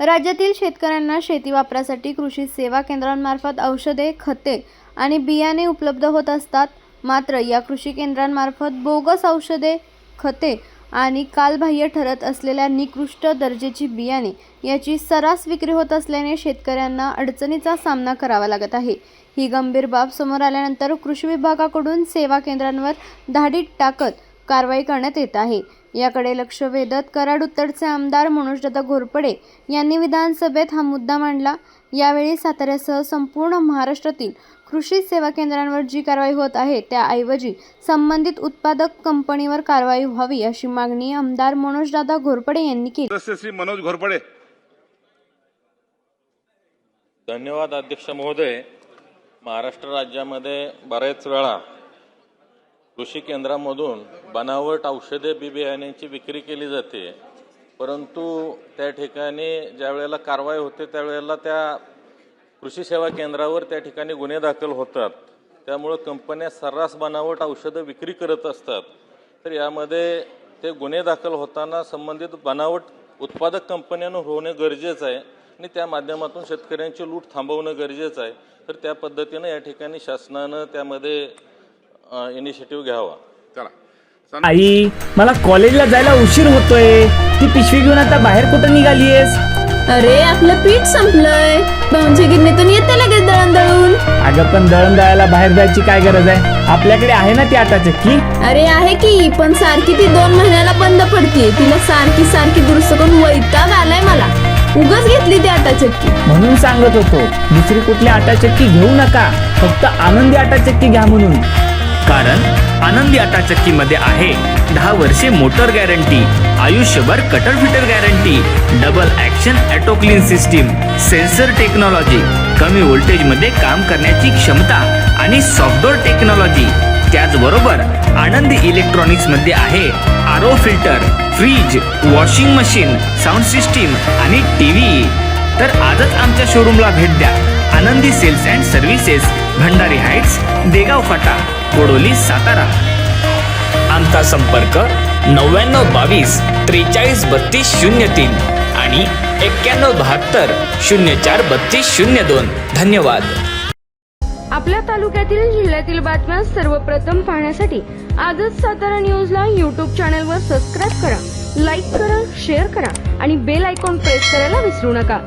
राज्यातील शेतकऱ्यांना शेती वापरासाठी कृषी सेवा केंद्रांमार्फत औषधे खते आणि बियाणे उपलब्ध होत असतात. मात्र या कृषी केंद्रांमार्फत बोगस औषधे खते आणि कालबाह्य ठरत असलेल्या निकृष्ट दर्जेची बियाणे याची सर्रास विक्री होत असल्याने शेतकऱ्यांना अडचणीचा सामना करावा लागत आहे. ही गंभीर बाब समोर आल्यानंतर कृषी विभागाकडून सेवा केंद्रांवर धाडीत टाकत कारवाई करण्यात येत आहे. याकडे लक्ष वेधत कराड उत्तरचे आमदार मनोजदादा घोरपडे यांनी विधानसभेत हा मुद्दा मांडला. यावेळी साताऱ्यासह संपूर्ण महाराष्ट्रातील कृषी सेवा केंद्रांवर जी कारवाई होत आहे त्याऐवजी संबंधित उत्पादक कंपनीवर कारवाई व्हावी अशी मागणी आमदार मनोजदादा घोरपडे यांनी केली. श्री मनोज घोरपडे. धन्यवाद अध्यक्ष महोदय. महाराष्ट्र राज्यामध्ये बऱ्याच वेळा कृषी केंद्रामधून बनावट औषधे बी बियाण्यांची विक्री केली जाते. परंतु त्या ठिकाणी ज्या वेळेला कारवाई होते त्यावेळेला त्या कृषी सेवा केंद्रावर त्या ठिकाणी गुन्हे दाखल होतात. त्यामुळं कंपन्या सर्रास बनावट औषधं विक्री करत असतात. तर यामध्ये ते गुन्हे दाखल होताना संबंधित बनावट उत्पादक कंपन्यांना होणे गरजेचं आहे आणि त्या माध्यमातून शेतकऱ्यांची लूट थांबवणं गरजेचं आहे. तर त्या पद्धतीनं या ठिकाणी शासनानं त्यामध्ये इनिशिएटिव्ह घ्यावा. चला. आई मला कॉलेजला जायला उशीर होतोय. ती पिशवी घेऊन आता बाहेर कुठं निघालीयस? अरे आपलं पीठ संपलंय. भाऊंच्या गिरणीतून येते लगेच दळण दळून अगं पण दळण दळायला बाहेर जायची काय गरज आहे? आपल्याकडे आहे ना ती आटा चक्की अरे आहे की पण सारखी ती दोन महिन्याला बंद पडते तिला सारखी सारखी दुरुस्त करून वैताग आलाय मला. उगाच घेतली ती आटा चक्की म्हणून सांगत होतो दुसरी कुठली आटा चक्की घेऊ नका. फक्त आनंदी आटा चक्की घ्या म्हणून. कारण आनंदी आटा चक्की मध्ये आहे. दहा वर्षे मोटर गॅरंटी आयुष्यभर cutter fitter guarantee double action auto clean system sensor technology कमी व्होल्टेजमध्ये काम करण्याची क्षमता आणि सॉफ्टवेअर टेक्नॉलॉजी. त्याचबरोबर आनंदी इलेक्ट्रॉनिक्समध्ये आहे R O filter fridge washing machine sound system आणि टीव्ही. तर आजच आमच्या शोरूमला भेट द्या. Anandi sales and services Bhandari heights Degaon फाटा. कोडोली सातारा. आमचा संपर्क नव्याण्णव बावीस त्रेचाळीस बत्तीस शून्य तीन आणि एक्क्याण्णव बहात्तर शून्य चार बत्तीस शून्य दोन. धन्यवाद. आपल्या तालुक्यातील जिल्ह्यातील बातम्या सर्वप्रथम पाहण्यासाठी आजच सातारा न्यूजला यूट्यूब चॅनलवर सबस्क्राईब करा लाईक करा शेअर करा आणि बेल आयकॉन प्रेस करायला विसरू नका.